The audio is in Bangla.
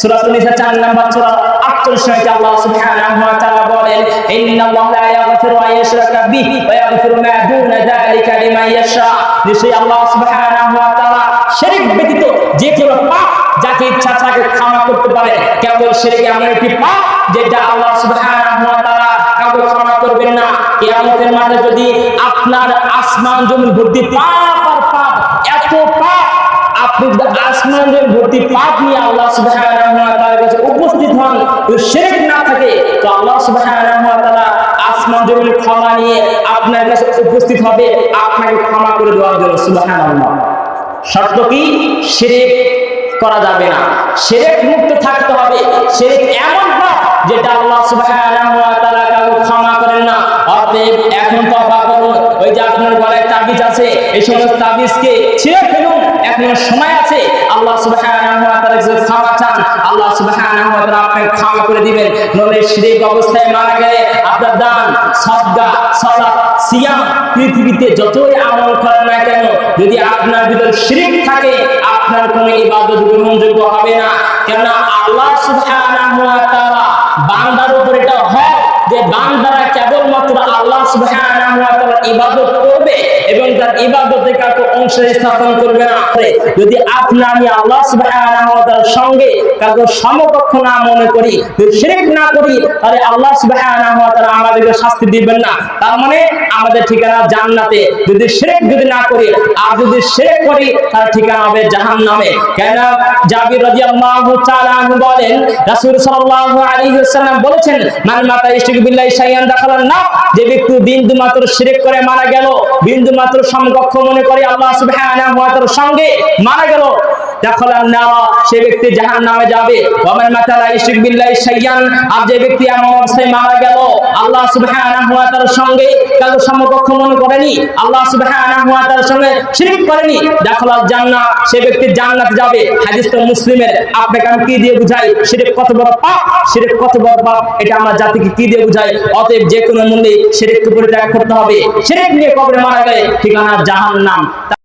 সূরা নিসা 4 নাম্বার সূরা 48 আয়াতে আল্লাহ সুবহানাহু ওয়া তাআলা বলেন, ইন্নাল্লাহা লা ইয়াগফিরু আন ইউশরাকা বিহি ওয়া ইয়াগফিরু মা দুনা যালিকা লিমান ইয়াশা. নিশ্চয়ই আল্লাহ সুবহানাহু ওয়া তাআলা শিরক ব্যতীত যে কোনো পাপ যাকে ইচ্ছা তাকে ক্ষমা করতে পারে। করবেন না। যদি আপনার আসমান জমিন ভর্তি পাপ আর পাপ, এত পাপ আসমান জমিন ভর্তি পাপ নিয়ে আল্লাহ সুবাহের কাছে উপস্থিত হন, যদি না থাকে, তো আল্লাহ তাআলা আসমান জমির ক্ষমা নিয়ে আপনার কাছে উপস্থিত হবে, আপনাকে ক্ষমা করে দেওয়ার জন্য সুবাহ শর্ত কি? শিরিক করা যাবে না। সেরেক মুক্ত থাকতে হবে। শিরিক এই সমস্ত তাবিজকে ছিঁড়ে ফেলুন। এখনও সময় আছে। আল্লাহ সুবহানাহু ওয়া তাআলা কাছে ক্ষমা চান, আল্লাহ সুবহানাহু ওয়া তাআলা আপনাকে ক্ষমা করে দিবেন। নলে শিরিক অবস্থায় মারা গেলে আপনার দান, সাদকা, সালাত, সিয়াম পৃথিবীতে যতই আমল করেন না কেন, যদি আপনার ভিতর শিরিক থাকে, আপনার কোনো ইবাদত গ্রহণযোগ্য হবে না। কেন আল্লাহ সুবহানাহু ওয়া তাআলা বান্দার উপর এটা হক যে বান্দারা কেবলমাত্র আল্লাহ সুবহানাহু ইবাদত করবে এবং তার ইবাদতে কাউকে অংশ স্থাপন করবে না। যদি আপনি, আমি আল্লাহ তাআলার সঙ্গে কাউকে সমকক্ষ না মনে করি শিরক না করি, তাহলে আল্লাহ তাআলা আমাদেরকে শাস্তি দিবেন না। তার মানে আমাদের ঠিকানা জান্নাতে। যদি শিরক যদি না করি, আর যদি শিরক করি, তার ঠিকানা হবে জাহান্নামে। কেন জাবির রাদিয়াল্লাহু তাআলা বলেন, রাসূল সাল্লাল্লাহু আলাইহি ওয়াসাল্লাম বলেছেন, মান মাতা ইশরিক বিল্লাহি শাইয়ান দাখালান না যে ব্যক্তি বিন্দু মাত্র শিরক করে মারা গেল। বিন্দু মাত্র সমকক্ষ মনে করে আল্লাহ সঙ্গে মারা গেল। দাখালান না সে ব্যক্তি জাহান্নামে যাবে। আর যে ব্যক্তি এমন অবস্থায় মারা গেল, আল্লাহ সঙ্গে সমকক্ষ মনে করেনি। আল্লাহ সঙ্গে করেনি। ব্যক্তি জান্নাতে যাবে। তো মুসলিমের। আপনাকে আমি কি দিয়ে বুঝাই? কত বড় পাপ? কত বড় পাপ? এটা আমরা জাতিকে কি দিয়ে বুঝাই? অতএব যে কোনো মূল্যে শিরককে পরিত্যাগ করতে হবে। শিরক নিয়ে মারা গেলে ঠিকানা